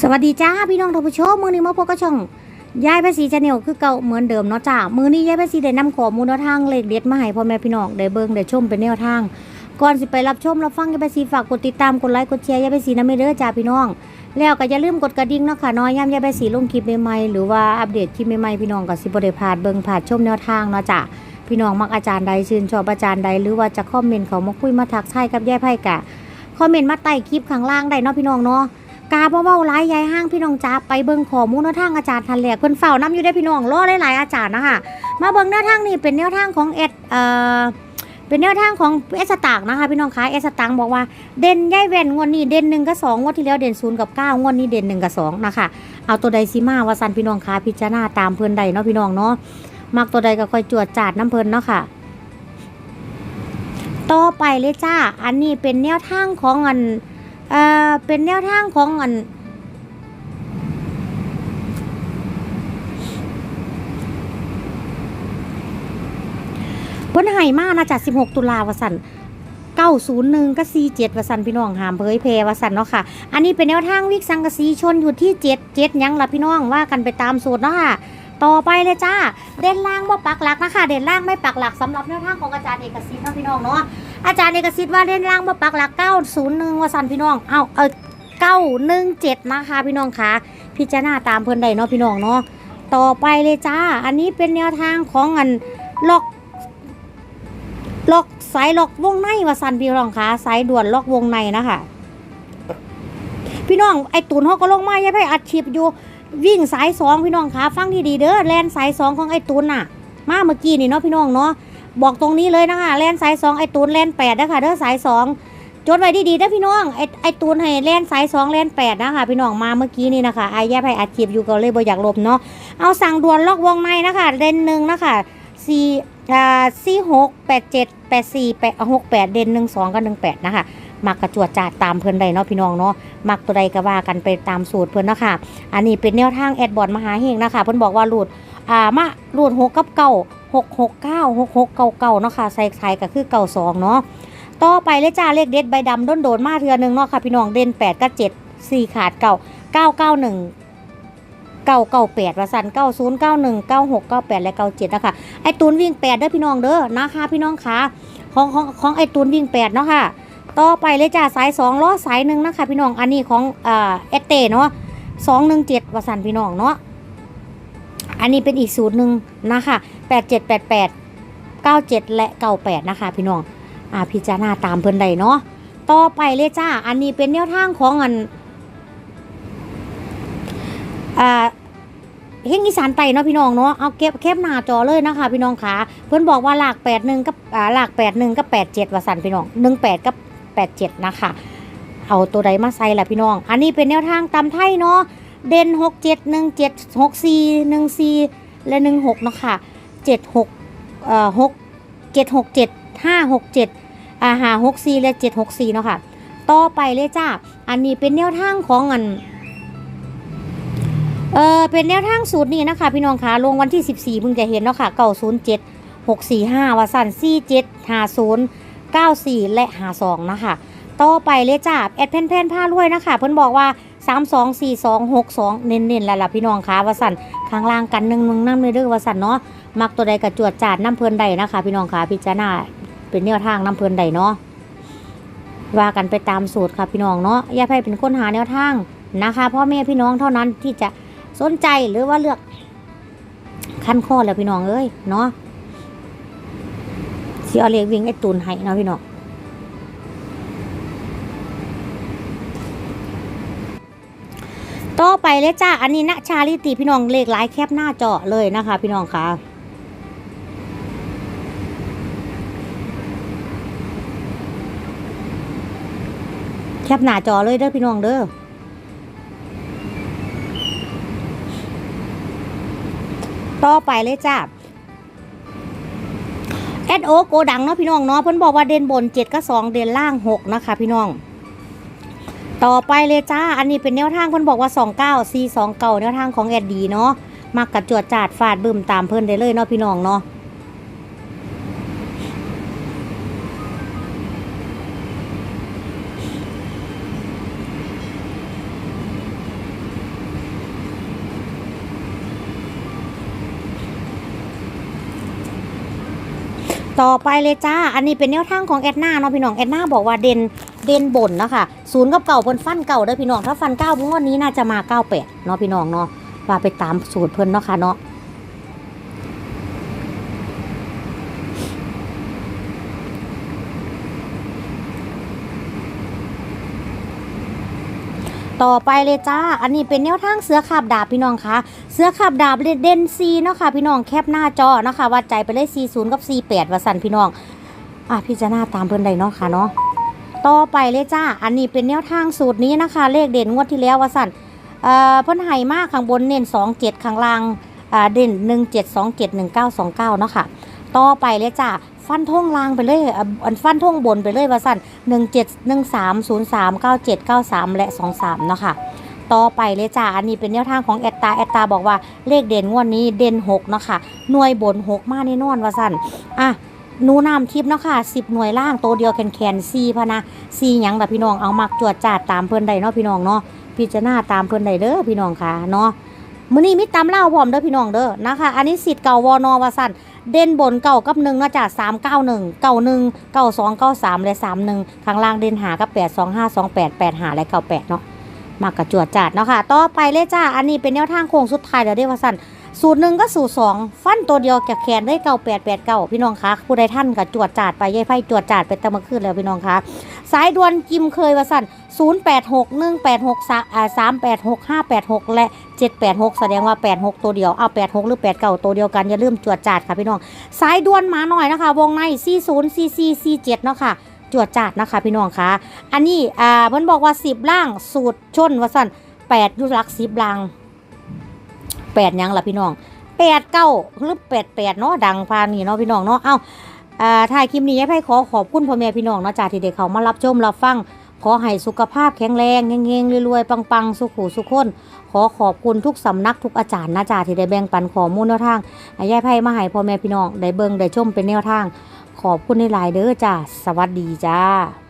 สวัสดีจ้าพี่น้องท่านผู้ชมมือนี้มาพบกับช่องยายภาษีชาแนลคือเก่าเหมือนเดิมเนาะจ้ามือนี้ยายภาษีได้นำข้อมูลแนวทางเลขเด็ดมาให้พ่อแม่พี่น้องได้เบิ่งได้ชมเป็นแนวทาง ก่อนสิไปรับชมรับฟังยายภาษีฝากกดติดตามกดไลค์กดแชร์ยายภาษีนะไม่เด้อจ้าพี่น้อง แล้วก็อย่าลืมกดกระดิ่งเนาะค่ะน้อยย่ำยายภาษีลงคลิปใหม่ๆหรือว่าอัปเดตคลิปใหม่ๆพี่น้องก็สิบ่ได้พลาดเบิ่งพลาดชมแนวทางเนาะจ้าพี่น้องมักอาจารย์ใดชื่นชอบอาจารย์ใดหรือว่าจะคอมเมนต์เขามาคุยมาทักทายกับยายไพ่กะคอมเมนต์มาใต้คลิปข้างล่างได้เนาะพี่น้องเนาะ กาบ่เว้าหลายยายห้างพี่น้องจ้าไปเบิ่งข้อมูลแนวทางอาจารย์ทันแหลกเพิ่นเฝ้านํอยู่ได้พี่น้องรอหลายๆอาจารย์นะคะมาเบิ่งแนวทางนี้เป็นแนวทางของเอ็ดเอ่อเป็นแนวทางของเอสตางนะคะพี่น้องคะเอสตางบอกว่าเด่นย่ายแว่นงวดนี้เด่นหนึ่งกับสองงวดที่แล้วเด่นศูนย์กับเก้างวดนี้เด่นหนึ่งกับสองนะคะเอาตัวใดสิมาวาสันพี่น้องคะพิจารณาตามเพิ่นใดเนาะพี่น้องเนาะมักตัวใดก็ค่อยจวดจาดน้ำเพิ่นเนาะค่ะต่อไปเลยจ้าอันนี้เป็นแนวทางของอัน อ่อเป็นแนวทางของอันพิ่นให้มานะจ๊ะ16 ตุลาวสัน901กับ47วสันพี่น้องหามเผยแพวสันเนาะค่ะ อันนี้เป็นแนวทางวิกสังกะสีชนอยู่ที่7 7ยังละพี่น้องว่ากันไปตามสูตรเนาะค่ะ ต่อไปเลยจ้า เด่นล่างบ่ปักหลักนะคะ เด่นล่างไม่ปักหลักสำหรับแนวทางของอาจารย์เอกสิทธิ์นะพี่น้องเนาะ อาจารย์เอกสิทธิ์ว่าเด่นล่างบ่ปักหลัก 901ว่าสันพี่น้อง เอาเออ917 นะคะพี่น้องคะพิจารณาตามเพิ่อนได้เนาะพี่น้องเนาะ ต่อไปเลยจ้า อันนี้เป็นแนวทางของอันล็อกล็อกสายล็อกวงในว่าสันพี่น้องคะสายด่วนล็อกวงในนะคะพี่น้องไอตุนเขาก็ลงมาอย่าไปอัดคลิปอยู่ วิ่งสายสองพี่น้องคะฟังดีๆเด้อแลนสายสองของไอ้ตุนน่ะ มาเมื่อกี้นี่เนาะพี่น้องเนาะบอกตรงนี้เลยนะคะแลนสายสองไอ้ตุนแลนแปดนะคะเด้อสายสองจดไว้ดีๆเด้อพี่น้องไอ้ไอ้ตุนให้แลนสายสองแลนแปดนะคะพี่น้องมาเมื่อกี้นี่นะคะไอ้แย่ไปอัดคลิปอยู่ก็เลยบ่อยากลบเนาะเอาสั่งด่วนล็อกวงในนะคะเลนหนึ่งนะคะสี่อ่าสี่หกแปดเจ็ดแปดสี่แปดหกแปดเดนหนึ่งสองกับหนึ่งแปดนะคะ มักกระจวดจาดตามเพิ่อนใดเนาะพี่น้องเนาะมักตัวใดก็ว่ากันไปตามสูตรเพิ่อนเนาะค่ะอันนี้เป็นแนวทางแอดบอร์ดมหาเฮงนะคะ เพิ่อนบอกว่าหลุดอ่ามาหลุดหกกับเก้าหกหกเก้าหกหกเก้าเก้าเนาะค่ะใส่ไข่ก็คือเก้าสองเนาะต่อไปเลยจ้าเลขเด็ดใบดำด้นโดนมาเทือหนึงเนาะค่ะพี่น้องเด่นแปดกับเจ็ดสี่ขาดเก้าเก้าเก้าหนึ่งเก้าเก้าแปดวสันเก้าศูนย์เก้าหนึ่งเก้าหกเก้าแปดและเก้าเจ็ดนะคะไอตูนวิ่งแปดเด้อพี่น้องเด้อนะคะพี่น้องคะของของของไอตูนวิ่งแปดเนาะค่ะ ต่อไปเลยจ้าสายสองล้อสายหนึ่งนะคะพี่น้องอันนี้ของเอ่อเอสเตเนาะสองหนึ่งเจ็ดวสันพี่น้องเนาะอันนี้เป็นอีกสูตรหนึ่งนะคะแปดเจ็ดแปดแปดเก้าเจ็ดและเก้าแปดนะคะพี่น้องอ่าพิจารณาตามเพิ่นใดเนาะต่อไปเลยจ้าอันนี้เป็นแนวทางของอันอ่าเฮงอีสานไตเนาะพี่น้องเนาะเอาเก็บแคบหน้าจอเลยนะคะ พี่น้องขาเพิ่อนบอกว่าหลากแปดหนึ่งกับหลากแปดหนึ่งกับแปดเจ็ดวสันพี่น้องหนึ่งแปดกับ แปดเจ็ดนะคะ เอาตัวใดมาใส่ล่ะพี่น้อง อันนี้เป็นแนวทางตำไทยเนาะ เด่นหกเจ็ดหนึ่งเจ็ดหกสี่หนึ่งสี่และหนึ่งหกเนาะค่ะเจ็ดหกเอ่อหกเจ็ดหกเจ็ดห้าหกเจ็ดอ่าหาหกสี่และเจ็ดหกสี่เนาะค่ะ ต่อไปเลยจ้า อันนี้เป็นแนวทางของอันเออเป็นแนวทางสูตรนี้นะคะ พี่น้องคะลงวันที่ 14เพิ่งจะเห็นเนาะค่ะ907 645วาสัน47 50 94 และ52นะคะต่อไปเลยจ้าแอดแพนแพนผ้ารวยนะคะ เพิ่นบอกว่า 3 2 4 2 6 2 เน้นๆแล้วล่ะพี่น้องคะวสันข้างล่างกันหนึ่งมึงน้ำเลยเด้อวสันเนาะมักตัวใดกระจวดจาดน้ำเพลินใดนะคะ พี่น้องคะพิจารณาเป็นแนวทางน้ำเพลินใดเนาะว่ากันไปตามสูตรค่ะพี่น้องเนาะอย่าให้เป็นคนหาแนวทางนะคะพ่อแม่พี่น้องเท่านั้นที่จะสนใจหรือว่าเลือกขั้นข้อแล้วพี่น้องเอ้ยเนาะ สิเอาเลียกวิ่งไอ้ตูนให้เนาะพี่น้องต่อไปเลยจ้า อันนี้นะชาลิติพี่น้องเลขหลายแคบหน้าจอเลยนะคะ พี่น้องคะแคบหน้าจอเลยเด้อพี่น้องเด้อต่อไปเลยจ้า แอดโอโกดังเนาะพี่น้องเนาะเพิ่นบอกว่าเด่นบนเจ็ดกับสองเด่นล่างหกนะคะพี่น้อง ต่อไปเลยจ้า อันนี้เป็นแนวทางเพิ่นบอกว่าสองเก้าสี่สองเก่าแนวทางของแอดดีเนาะมักกระจวดจาดฟาดบึมตามเพิ่นได้เลยเนาะพี่น้องเนาะ ต่อไปเลยจ้า อันนี้เป็นแนวทางของแอดนาเนาะพี่น้อง แอดนาบอกว่าเด่นเด่นบนนะค่ะศูนย์กับเก่าเพิ่นฟันเก่าเด้อพี่น้อง ถ้าฟันเก้างวดนี้น่าจะมาเก้าแปดเนาะพี่น้องเนาะว่าไปตามสูตรเพิ่นเนาะค่ะเนาะ ต่อไปเลยจ้า อันนี้เป็นแนวทางเสือขับดาบพี่น้องคะ เสือขับดาบเด่นซีเนาะค่ะพี่น้องแคปหน้าจอเนาะค่ะวัดใจไปเลย40กับ48ว่าสั่นพี่น้อง อะพี่จะหน้าตามเพิ่อนได้เนาะค่ะเนาะ ต่อไปเลยจ้า อันนี้เป็นแนวทางสูตรนี้นะคะ เลขเด่นงวดที่แล้วว่าสั่นเอ่อเพิ่นให้มากข้างบนเน้น27ข้างล่างอ่าเด่น1727 1929เนาะค่ะ ต่อไปเลยจ้า ฟันท่งล่างไปเลยอันฟันท่งบนไปเลยว่าสั่น1713 03 97 93 และ 23 เนาะค่ะ ต่อไปเลยจ้า อันนี้เป็นแนวทางของแอตตา แอตตาบอกว่าเลขเด่นงวดนี้เด่น 6 เนาะค่ะ หน่วยบน 6 มาแน่นอนว่าสั่นอะนูน้ำทิพย์เนาะค่ะสิบหน่วยล่างโตเดียวแคนแคนซีพะนะซีหยังแบบพี่น้องเอามักจวดจาดตามเพิ่อนได้เนาะพี่น้องเนาะพิจารณาตามเพิ่อนได้เด้อพี่น้องค่ะเนาะ มื้อนี้มีตำเล่าพร้อมเด้อพี่น้องเด้อนะคะ อันนี้สิทธิ์เก่าวอนอวาสันเด่นบนเก่ากับหนึ่งนะจ้ะสามเก้าหนึ่งเก้าหนึ่งเก้าสองเก้าสามและสามหนึ่งข้างล่างเด่นหากับแปดสองห้าสองแปดแปดหาและเก้าแปดเนาะมากระจวดจาดเนาะค่ะ ต่อไปเลยจ้า อันนี้เป็นแนวทางโค้งสุดท้ายเดี๋ยวเด้อว่าสั่นสูตรหนึ่งก็สูตรสองฟันตัวเดียวแกะแขนได้เก่าแปดแปดเก้าพี่น้องคะผู้ใดท่านกับจวดจาดไปยายไพ่จวดจาดไปตะมะขึ้นแล้วพี่น้องคะ สายด่วนกิมเคยว่าสั่นศูนย์แปดหกหนึ่งและเจ็ดแสดงว่าแปดหกตัวเดียว เอาแปดหรือแปดเก้าตัวเดียวกัน อย่าลืมจวดจาดค่ะพี่น้อง สายด่วนมาหน่อยนะคะ วงในสี่ศูนย์สี่สี่สี่เนาะค่ะ จวดจาดนะคะพี่น้องคะอันนี้ อ่าเพิ่นบอกว่าสิบล่าง สูตรชนว่าสั่นแปดยุรักสิบล่างแปดยังล่ะพี่น้องแปดเก้าหรือแปดแปดเนาะ ดังพานี่เนาะพี่น้องเนาะ เอ้า ถ่ายคลิปนี้ให้ขอขอบคุณพ่อแม่พี่น้องนะจาที่เด็กเขามารับชมรับฟัง ขอให้สุขภาพแข็งแรงเฮงๆรวยๆปังๆ สุขุสุขคน ขอขอบคุณทุกสำนักทุกอาจารย์นะจ่าที่ได้แบ่งปันข้อมูลแนวทางให้ยายไพ่มาให้พ่อแม่พี่น้องได้เบิ่งได้ชมเป็นแนวทาง ขอบคุณในหลายเด้อจ้าสวัสดีจ้า